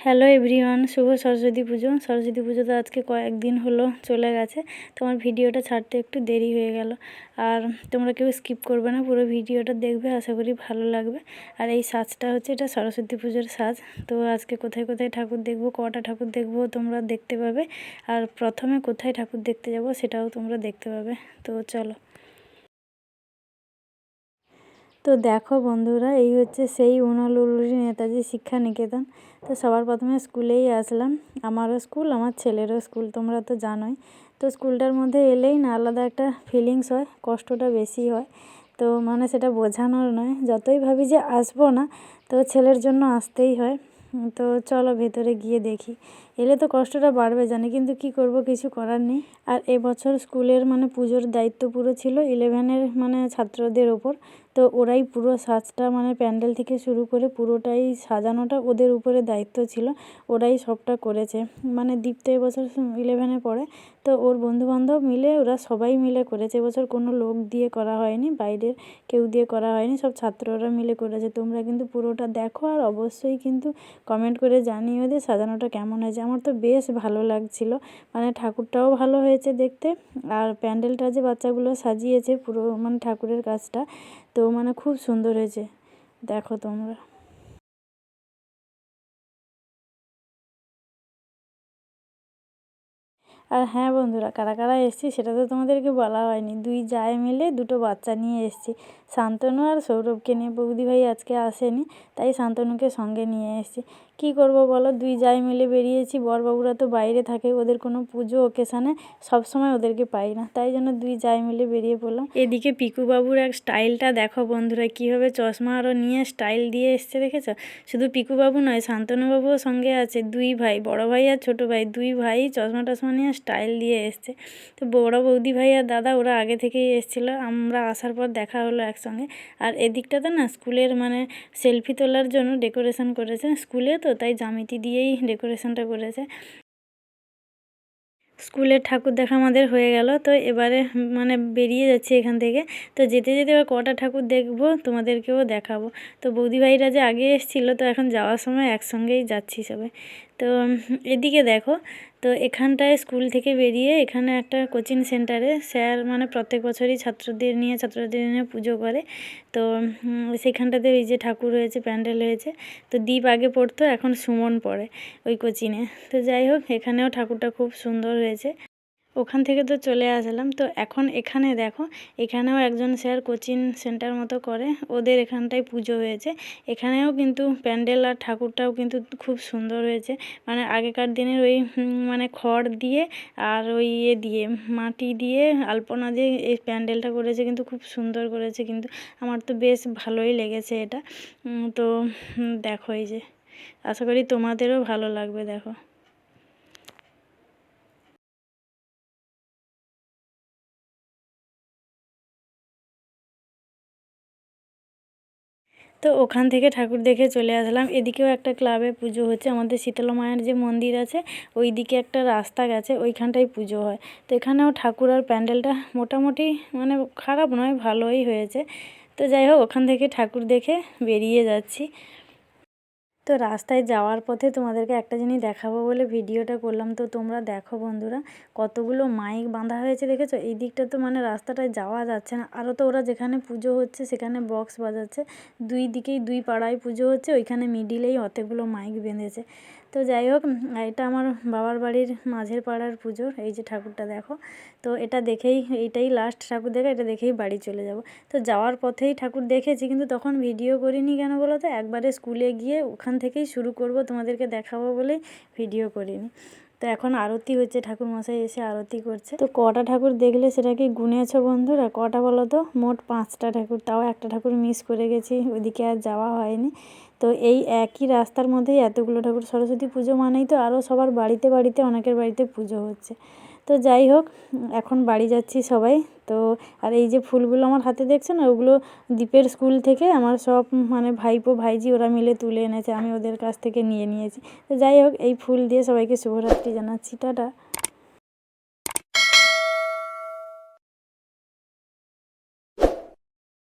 Hello everyone, শুভ সরস্বতী পুজো। সরস্বতী পুজো তো আজকে কয়েকদিন হলো চলে গেছে। তোমার ভিডিওটা ছাড়তে একটু দেরি হয়ে গেল। আর তোমরা কেউ স্কিপ করবে না, পুরো ভিডিওটা দেখবে, আশা করি ভালো লাগবে। আর এই সাজটা হচ্ছে, এটা সরস্বতী পুজোর সাজ। তো আজকে কোথায় কোথায় ঠাকুর দেখব, কটা ঠাকুর দেখব তোমরা দেখতে পাবে। আর প্রথমে কোথায় ঠাকুর দেখতে যাব সেটাও তোমরা দেখতে পাবে। তো চলো। তো দেখো বন্ধুরা, এই হচ্ছে সেই উনলুলুরি নেতাজি শিক্ষা নিকেতন তো সবার প্রথমে স্কুলেই আসলাম। আমারও স্কুল, আমার ছেলেরও স্কুল, তোমরা তো জানোই। তো স্কুলটার মধ্যে এলেই না আলাদা একটা ফিলিংস হয়, কষ্টটা বেশি হয়। তো মানে সেটা বোঝানোর নয়, যতই ভাবি যে আসব না, তো ছেলের জন্য আসতেই হয়। তো চলো ভেতরে গিয়ে দেখি। এলে তো কষ্টটা বাড়বে জানি, কিন্তু কি করব, কিছু করার নেই। আর এবছর স্কুলের মানে পুজোর দায়িত্ব পুরো ছিল ইলেভেনের মানে ছাত্রদের ওপর। তো ওরাই পুরো সাজটা মানে প্যান্ডেল থেকে শুরু করে পুরোটাই সাজানোটা ওদের উপরে দায়িত্ব ছিল। ওরাই সবটা করেছে। মানে দীপ্ত এবছর ইলেভেনে পড়ে। তো ওর বন্ধুবান্ধব মিলে ওরা সবাই মিলে করেছে। এবছর কোনো লোক দিয়ে করা হয়নি, বাইরের কেউ দিয়ে করা হয়নি, সব ছাত্ররা মিলে করেছে। তোমরা কিন্তু পুরোটা দেখো আর অবশ্যই কিন্তু কমেন্ট করে জানিও যে সাজানোটা কেমন হয়েছে। আমার তো বেশ ভালো লাগছিল। মানে ঠাকুরটাও ভালো হয়েছে দেখতে। আর প্যান্ডেলটা যে বাচ্চাগুলো সাজিয়েছে পুরো মানে ঠাকুরের কাজটা। তো মানে খুব সুন্দর হয়েছে দেখো তোমরা। আর হ্যাঁ বন্ধুরা, কারা কারা এসেছি সেটা তো তোমাদেরকে বলা হয়নি। দুই যায় মিলে দুটো বাচ্চা নিয়ে এসেছি। শান্তনু আর সৌরভকে নিয়ে বৌদি ভাই আজকে আসেনি, তাই শান্তনুকে সঙ্গে নিয়ে এসেছি। কী করব বলো? দুই জায় মিলে বেরিয়েছি, বরবাবুরা তো বাইরে থাকে, ওদের কোনো পুজো ওকেশানে সবসময় ওদেরকে পাই না, তাই জন্য দুই জায় মিলে বেরিয়ে পড়লাম। এদিকে পিকুবাবুর এক স্টাইলটা দেখো বন্ধুরা, কীভাবে চশমা আরও নিয়ে স্টাইল দিয়ে এসছে দেখেছ? শুধু পিকুবাবু নয়, শান্তনুবাবুও সঙ্গে আছে, দুই ভাই, বড় ভাই আর ছোটো ভাই, দুই ভাই চশমা টশমা নিয়ে স্টাইল দিয়ে এসছে। তো বড় বৌদি ভাই আর দাদা ওরা আগে থেকেই এসেছিল, আমরা আসার পর দেখা হলো একসঙ্গে। আর এদিকটাতে না স্কুলের মানে সেলফি তোলার জন্য ডেকোরেশন করেছে। স্কুলে তো, তাই জ্যামিতি দিয়েই ডেকোরেশনটা করেছে। স্কুলের ঠাকুর দেখা আমাদের হয়ে গেল। তো এবারে মানে বেরিয়ে যাচ্ছি এখান থেকে। তো যেতে যেতে এবার কটা ঠাকুর দেখব, তোমাদেরকেও দেখাবো। তো বৌদি ভাইরা যে আগে এসেছিল, তো এখন যাওয়ার সময় একসঙ্গেই যাচ্ছি সবাই তো এদিকে দেখো তো এখানটায় স্কুল থেকে বেরিয়ে এখানে একটা কোচিং সেন্টারে, স্যার মানে প্রত্যেক বছরই ছাত্রদের নিয়ে ছাত্রদের নিয়ে পুজো করে। তো সেখানটাতে ওই যে ঠাকুর হয়েছে, প্যান্ডেল হয়েছে। তো দ্বীপ আগে পড়তো, এখন সুমন পড়ে ওই কোচিংয়ে। তো যাই হোক, এখানেও ঠাকুরটা খুব সুন্দর হয়েছে। ওখান থেকে তো চলে আসলাম। তো এখন এখানে দেখো, এখানেও একজন স্যার কোচিং সেন্টার মতো করে, ওদের এখানটায় পুজো হয়েছে। এখানেও কিন্তু প্যান্ডেল আর ঠাকুরটাও কিন্তু খুব সুন্দর হয়েছে। মানে আগেকার দিনের ওই মানে খড় দিয়ে আর ওই ইয়ে দিয়ে, মাটি দিয়ে আলপনা দিয়ে এই প্যান্ডেলটা করেছে কিন্তু খুব সুন্দর করেছে কিন্তু আমার তো বেশ ভালোই লেগেছে এটা। তো দেখো এই যে, আশা করি তোমাদেরও ভালো লাগবে, দেখো। তো ওখান থেকে ঠাকুর দেখে চলে আসলাম। এদিকেও একটা ক্লাবে পুজো হচ্ছে। আমাদের শীতলা মায়ের যে মন্দির আছে ওই দিকে একটা রাস্তা গেছে ওইখানটাই পুজো হয়। তো এখানেও ঠাকুর আর প্যান্ডেলটা মোটামুটি মানে খারাপ নয়, ভালোই হয়েছে। তো যাই হোক, ওখান থেকে ঠাকুর দেখে বেরিয়ে যাচ্ছি। তো রাস্তায় যাওয়ার পথে তোমাদেরকে একটা জিনিস দেখাবো বলে ভিডিওটা করলাম। তো তোমরা দেখো বন্ধুরা, কতগুলো মাইক বাঁধা হয়েছে দেখেছ? এই দিকটা তো মানে রাস্তাটায় যাওয়া যাচ্ছে না। আরও তো ওরা যেখানে পুজো হচ্ছে সেখানে বক্স বাজাচ্ছে। দুই দিকেই দুই পাড়ায় পুজো হচ্ছে, ওইখানে মিডিলেই অতগুলো মাইক বেঁধেছে। তো যাই হোক, এটা আমার বাবার বাড়ির মাঝের পাড়ার পুজো এই যে ঠাকুরটা দেখো। তো এটা দেখেই এইটাই লাস্ট ঠাকুর দেখা, এটা দেখেই বাড়ি চলে যাব। তো যাওয়ার পথেই ঠাকুর দেখেছি, কিন্তু তখন ভিডিও করিনি কেন বলো তো? একবারে স্কুলে গিয়ে ওখান থেকেই শুরু করব, তোমাদেরকে দেখাবো বলেই ভিডিও করিনি। তো এখন আরতি হচ্ছে ঠাকুর মশাই এসে আরতি করছে। তো কটা ঠাকুর দেখলে সেটা কি গুনেছো বন্ধুরা? কটা বলো তো? মোট পাঁচটা ঠাকুর, তাও একটা ঠাকুর মিস করে গেছি, ওইদিকে আর যাওয়া হয়নি। তো এই একই রাস্তার মধ্যেই এতগুলো ঠাকুর, সরস্বতী পুজো মানেই তো আরও সবার বাড়িতে বাড়িতে, অনেকের বাড়িতে পুজো হচ্ছে। তো যাই হোক, এখন বাড়ি যাচ্ছি সবাই। তো আর এই যে ফুলগুলো আমার হাতে দেখছে না, ওগুলো দ্বীপের স্কুল থেকে আমার সব মানে ভাইপো, ভাইজি ওরা মিলে তুলে এনেছে, আমি ওদের কাছ থেকে নিয়ে নিয়েছি। তো যাই হোক, এই ফুল দিয়ে সবাইকে শুভরাত্রি জানাচ্ছি, টাটা।